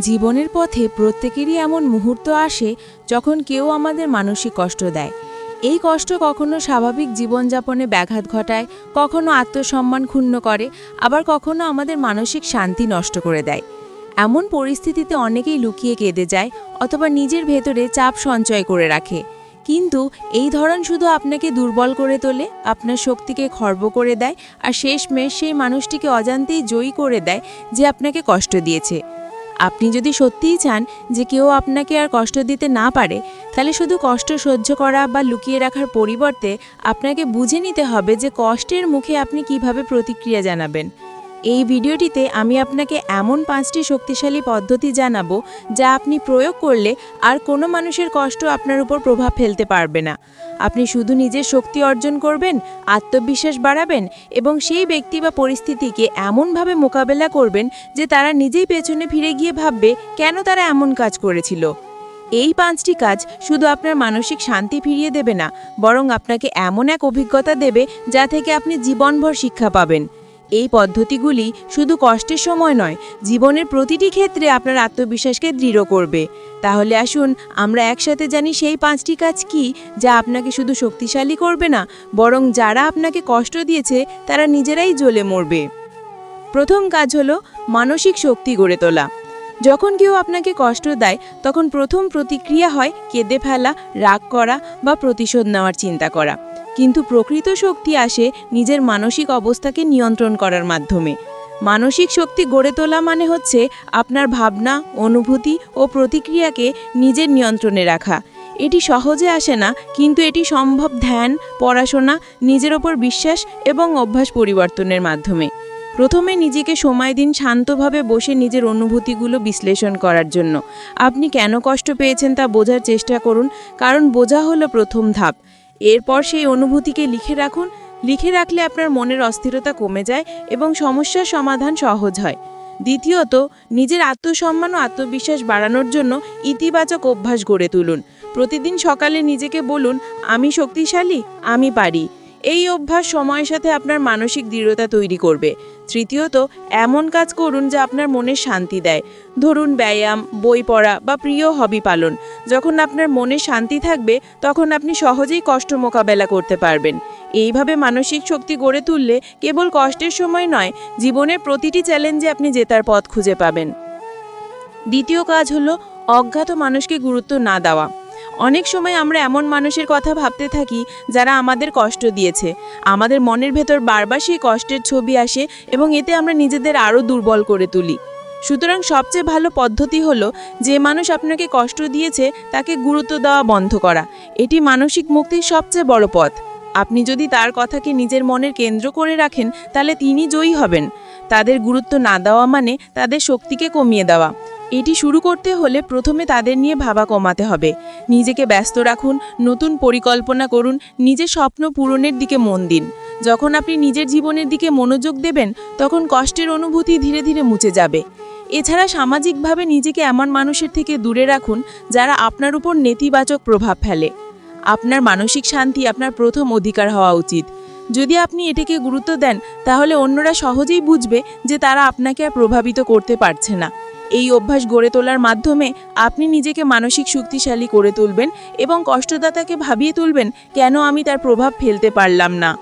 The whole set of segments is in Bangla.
জীবনের পথে প্রত্যেকেরই এমন মুহূর্ত আসে যখন কেউ আমাদের মানসিক কষ্ট দেয়। এই কষ্ট কখনো স্বাভাবিক জীবনযাপনে ব্যাঘাত ঘটায়, কখনো আত্মসম্মান ক্ষুণ্ণ করে, আবার কখনো আমাদের মানসিক শান্তি নষ্ট করে দেয়। এমন পরিস্থিতিতে অনেকেই লুকিয়ে কেঁদে যায় অথবা নিজের ভেতরে চাপ সঞ্চয় করে রাখে। কিন্তু এই ধরন শুধু আপনাকে দুর্বল করে তোলে, আপনার শক্তিকে খর্ব করে দেয় আর শেষমেশ সেই মানুষটিকে অজান্তেই জয়ী করে দেয় যে আপনাকে কষ্ট দিয়েছে। আপনি যদি সত্যিই চান যে কেউ আপনাকে আর কষ্ট দিতে না পারে, তাহলে শুধু কষ্ট সহ্য করা বা লুকিয়ে রাখার পরিবর্তে আপনাকে বুঝে নিতে হবে যে কষ্টের মুখে আপনি কীভাবে প্রতিক্রিয়া জানাবেন। এই ভিডিওটিতে আমি আপনাকে এমন পাঁচটি শক্তিশালী পদ্ধতি জানাব যা আপনি প্রয়োগ করলে আর কোনো মানুষের কষ্ট আপনার উপর প্রভাব ফেলতে পারবে না। আপনি শুধু নিজের শক্তি অর্জন করবেন, আত্মবিশ্বাস বাড়াবেন এবং সেই ব্যক্তি বা পরিস্থিতিকে এমনভাবে মোকাবেলা করবেন যে তারা নিজেই পেছনে ফিরে গিয়ে ভাববে, কেন তারা এমন কাজ করেছিল? এই পাঁচটি কাজ শুধু আপনার মানসিক শান্তি ফিরিয়ে দেবে না, বরং আপনাকে এমন এক অভিজ্ঞতা দেবে যা থেকে আপনি জীবনভর শিক্ষা পাবেন। এই পদ্ধতিগুলি শুধু কষ্টের সময় নয়, জীবনের প্রতিটি ক্ষেত্রে আপনার আত্মবিশ্বাসকে দৃঢ় করবে। তাহলে আসুন আমরা একসাথে জানি সেই পাঁচটি কাজ কি যা আপনাকে শুধু শক্তিশালী করবে না, বরং যারা আপনাকে কষ্ট দিয়েছে তারা নিজেরাই জ্বলে মরবে। প্রথম কাজ হলো মানসিক শক্তি গড়ে তোলা। যখন কেউ আপনাকে কষ্ট দেয়, তখন প্রথম প্রতিক্রিয়া হয় কেঁদে ফেলা, রাগ করা বা প্রতিশোধ নেওয়ার চিন্তা করা। কিন্তু প্রকৃত শক্তি আসে নিজের মানসিক অবস্থাকে নিয়ন্ত্রণ করার মাধ্যমে। মানসিক শক্তি গড়ে তোলা মানে হচ্ছে আপনার ভাবনা, অনুভূতি ও প্রতিক্রিয়াকে নিজের নিয়ন্ত্রণে রাখা। এটি সহজে আসে না, কিন্তু এটি সম্ভব ধ্যান, পড়াশোনা, নিজের ওপর বিশ্বাস এবং অভ্যাস পরিবর্তনের মাধ্যমে। প্রথমে নিজেকে সময় দিন শান্তভাবে বসে নিজের অনুভূতিগুলো বিশ্লেষণ করার জন্য। আপনি কেন কষ্ট পেয়েছেন তা বোঝার চেষ্টা করুন, কারণ বোঝা হলো প্রথম ধাপ। এরপর সেই অনুভূতিকে লিখে রাখুন। লিখে রাখলে আপনার মনের অস্থিরতা কমে যায় এবং সমস্যার সমাধান সহজ হয়। দ্বিতীয়ত, নিজের আত্মসম্মান ও আত্মবিশ্বাস বাড়ানোর জন্য ইতিবাচক অভ্যাস গড়ে তুলুন। প্রতিদিন সকালে নিজেকে বলুন, আমি শক্তিশালী, আমি পারি। এই অভ্যাস সময়ের সাথে আপনার মানসিক দৃঢ়তা তৈরি করবে। তৃতীয়ত, এমন কাজ করুন যা আপনার মনে শান্তি দেয়। ধরুন ব্যায়াম, বই পড়া বা প্রিয় হবি পালন। যখন আপনার মনে শান্তি থাকবে, তখন আপনি সহজেই কষ্ট মোকাবেলা করতে পারবেন। এইভাবে মানসিক শক্তি গড়ে তুললে কেবল কষ্টের সময় নয়, জীবনের প্রতিটি চ্যালেঞ্জে আপনি জেতার পথ খুঁজে পাবেন। দ্বিতীয় কাজ হলো, অজ্ঞাত মানুষকে গুরুত্ব না দেওয়া। অনেক সময় আমরা এমন মানুষের কথা ভাবতে থাকি যারা আমাদের কষ্ট দিয়েছে। আমাদের মনের ভেতর বারবার সেই কষ্টের ছবি আসে এবং এতে আমরা নিজেদের আরও দুর্বল করে তুলি। সুতরাং সবচেয়ে ভালো পদ্ধতি হলো যে মানুষ আপনাকে কষ্ট দিয়েছে তাকে গুরুত্ব দেওয়া বন্ধ করা। এটি মানসিক মুক্তির সবচেয়ে বড় পথ। আপনি যদি তার কথাকে নিজের মনের কেন্দ্র করে রাখেন, তাহলে তিনি জয়ী হবেন। তাদের গুরুত্ব না দেওয়া মানে তাদের শক্তিকে কমিয়ে দেওয়া। এটি শুরু করতে হলে প্রথমে তাদের নিয়ে ভাবা কমাতে হবে। নিজেকে ব্যস্ত রাখুন, নতুন পরিকল্পনা করুন, নিজের স্বপ্ন পূরণের দিকে মন দিন। যখন আপনি নিজের জীবনের দিকে মনোযোগ দেবেন, তখন কষ্টের অনুভূতি ধীরে ধীরে মুছে যাবে। এছাড়া সামাজিকভাবে নিজেকে এমন মানুষের থেকে দূরে রাখুন, যারা আপনার উপর নেতিবাচক প্রভাব ফেলে। আপনার মানসিক শান্তি আপনার প্রথম অধিকার হওয়া উচিত। যদি আপনি এটাকে গুরুত্ব দেন, তাহলে অন্যরা সহজেই বুঝবে যে তারা আপনাকে আর প্রভাবিত করতে পারছে না। এই অভ্যাস গড়ে তোলার মাধ্যমে আপনি নিজেকে মানসিক শক্তিশালী করে তুলবেন এবং কষ্টদাতাকে ভাবিয়ে তুলবেন, কেন আমি তার প্রভাব ফেলতে পারলাম না।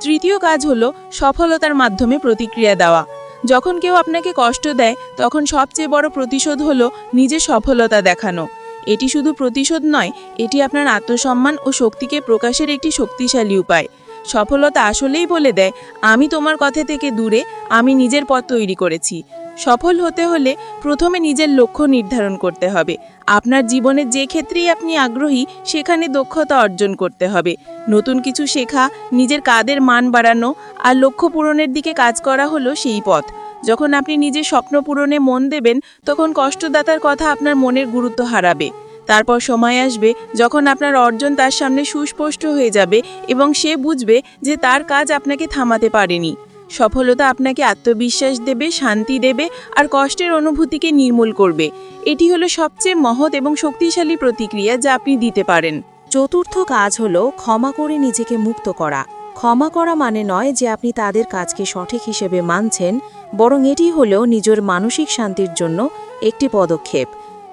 তৃতীয় কাজ হলো সফলতার মাধ্যমে প্রতিক্রিয়া দেওয়া। যখন কেউ আপনাকে কষ্ট দেয়, তখন সবচেয়ে বড় প্রতিশোধ হলো নিজের সফলতা দেখানো। এটি শুধু প্রতিশোধ নয়, এটি আপনার আত্মসম্মান ও শক্তিকে প্রকাশের একটি শক্তিশালী উপায়। সফলতা আসলেই বলে দেয়, আমি তোমার কথা থেকে দূরে, আমি নিজের পথ তৈরি করেছি। সফল হতে হলে প্রথমে নিজের লক্ষ্য নির্ধারণ করতে হবে। আপনার জীবনের যে ক্ষেত্রেই আপনি আগ্রহী, সেখানে দক্ষতা অর্জন করতে হবে। নতুন কিছু শেখা, নিজের কাদের মান বাড়ানো আর লক্ষ্য পূরণের দিকে কাজ করা হলো সেই পথ। যখন আপনি নিজের স্বপ্ন পূরণে মন দেবেন, তখন কষ্টদাতার কথা আপনার মনের গুরুত্ব হারাবে। তারপর সময় আসবে যখন আপনার অর্জন তার সামনে সুস্পষ্ট হয়ে যাবে এবং সে বুঝবে যে তার কাজ আপনাকে থামাতে পারেনি। সফলতা আপনাকে আত্মবিশ্বাস দেবে, শান্তি দেবে আর কষ্টের অনুভূতিকে নির্মূল করবে। এটি হলো সবচেয়ে মহৎ এবং শক্তিশালী প্রতিক্রিয়া যা আপনি দিতে পারেন। চতুর্থ কাজ হলো ক্ষমা করে নিজেকে মুক্ত করা। ক্ষমা করা মানে নয় যে আপনি তাদের কাজকে সঠিক হিসেবে মানছেন, বরং এটি হলেও নিজের মানসিক শান্তির জন্য একটি পদক্ষেপ।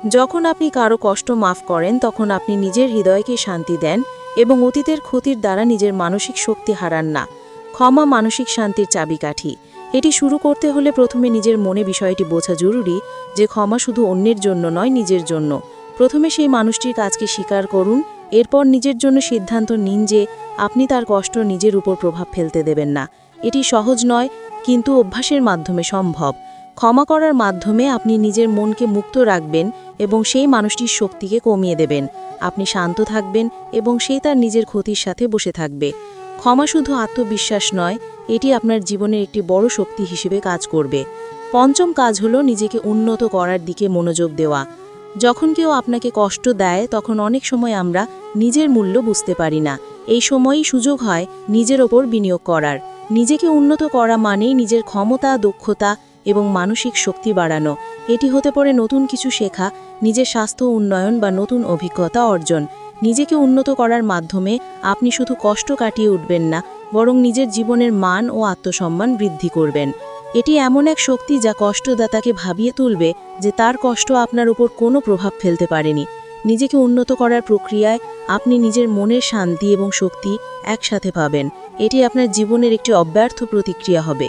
যখন আপনি কারও কষ্ট মাফ করেন, তখন আপনি নিজের হৃদয়কে শান্তি দেন এবং অতীতের ক্ষতির দ্বারা নিজের মানসিক শক্তি হারান না। ক্ষমা মানসিক শান্তির চাবিকাঠি। এটি শুরু করতে হলে প্রথমে নিজের মনে বিষয়টি বোঝা জরুরি যে ক্ষমা শুধু অন্যের জন্য নয়, নিজের জন্য। প্রথমে সেই মানুষটির কাজকে স্বীকার করুন, এরপর নিজের জন্য সিদ্ধান্ত নিন যে আপনি তার কষ্ট নিজের উপর প্রভাব ফেলতে দেবেন না। এটি সহজ নয়, কিন্তু অভ্যাসের মাধ্যমে সম্ভব। ক্ষমা করার মাধ্যমে আপনি নিজের মনকে মুক্ত রাখবেন এবং সেই মানুষটির শক্তিকে কমিয়ে দেবেন। আপনি শান্ত থাকবেন এবং সে তার নিজের ক্ষতির সাথে বসে থাকবে। ক্ষমা শুধু আত্মবিশ্বাস নয়, এটি আপনার জীবনের একটি বড় শক্তি হিসেবে কাজ করবে। পঞ্চম কাজ হলো নিজেকে উন্নত করার দিকে মনোযোগ দেওয়া। যখন কেউ আপনাকে কষ্ট দেয়, তখন অনেক সময় আমরা নিজের মূল্য বুঝতে পারি না। এই সময়ই সুযোগ হয় নিজের ওপর বিনিয়োগ করার। নিজেকে উন্নত করা মানেই নিজের ক্ষমতা, দক্ষতা এবং মানসিক শক্তি বাড়ানো। এটি হতে পারে নতুন কিছু শেখা, নিজের স্বাস্থ্য উন্নয়ন বা নতুন অভিজ্ঞতা অর্জন। নিজেকে উন্নত করার মাধ্যমে আপনি শুধু কষ্ট কাটিয়ে উঠবেন না, বরং নিজের জীবনের মান ও আত্মসম্মান বৃদ্ধি করবেন। এটি এমন এক শক্তি যা কষ্টদাতাকে ভাবিয়ে তুলবে যে তার কষ্ট আপনার উপর কোনো প্রভাব ফেলতে পারেনি। নিজেকে উন্নত করার প্রক্রিয়ায় আপনি নিজের মনের শান্তি এবং শক্তি একসাথে পাবেন। এটি আপনার জীবনের একটি অব্যর্থ প্রতিক্রিয়া হবে।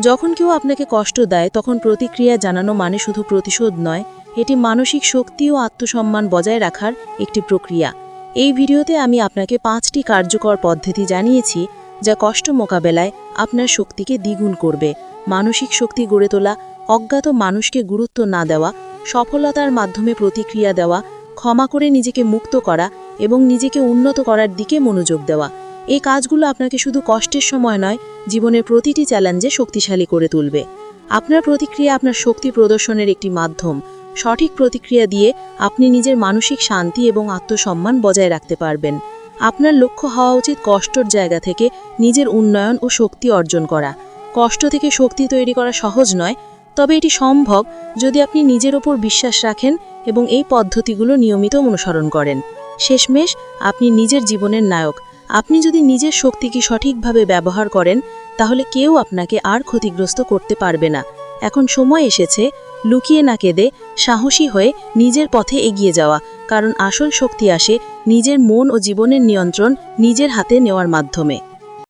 যখন কেউ আপনাকে কষ্ট দেয়, তখন প্রতিক্রিয়া জানানো মানে শুধু প্রতিশোধ নয়, এটি মানসিক শক্তি ও আত্মসম্মান বজায় রাখার একটি প্রক্রিয়া। এই ভিডিওতে আমি আপনাকে পাঁচটি কার্যকর পদ্ধতি জানিয়েছি যা কষ্ট মোকাবেলায় আপনার শক্তিকে দ্বিগুণ করবে। মানসিক শক্তি গড়ে তোলা, অজ্ঞাত মানুষকে গুরুত্ব না দেওয়া, সফলতার মাধ্যমে প্রতিক্রিয়া দেওয়া, ক্ষমা করে নিজেকে মুক্ত করা এবং নিজেকে উন্নত করার দিকে মনোযোগ দেওয়া। এই কাজগুলো আপনাকে শুধু কষ্টের সময় নয়, জীবনের প্রতিটি চ্যালেঞ্জে শক্তিশালী করে তুলবে। আপনার প্রতিক্রিয়া আপনার শক্তি প্রদর্শনের একটি মাধ্যম। সঠিক প্রতিক্রিয়া দিয়ে আপনি নিজের মানসিক শান্তি এবং আত্মসম্মান বজায় রাখতে পারবেন। আপনার লক্ষ্য হওয়া উচিত কষ্টর জায়গা থেকে নিজের উন্নয়ন ও শক্তি অর্জন করা। কষ্ট থেকে শক্তি তৈরি করা সহজ নয়, তবে এটি সম্ভব যদি আপনি নিজের ওপর বিশ্বাস রাখেন এবং এই পদ্ধতিগুলো নিয়মিত অনুসরণ করেন। শেষমেশ, আপনি নিজের জীবনের নায়ক। আপনি যদি নিজের শক্তিকে সঠিকভাবে ব্যবহার করেন, তাহলে কেউ আপনাকে আর ক্ষতিগ্রস্ত করতে পারবে না। এখন সময় এসেছে লুকিয়ে না কেঁদে সাহসী হয়ে নিজের পথে এগিয়ে যাওয়া, কারণ আসল শক্তি আসে নিজের মন ও জীবনের নিয়ন্ত্রণ নিজের হাতে নেওয়ার মাধ্যমে।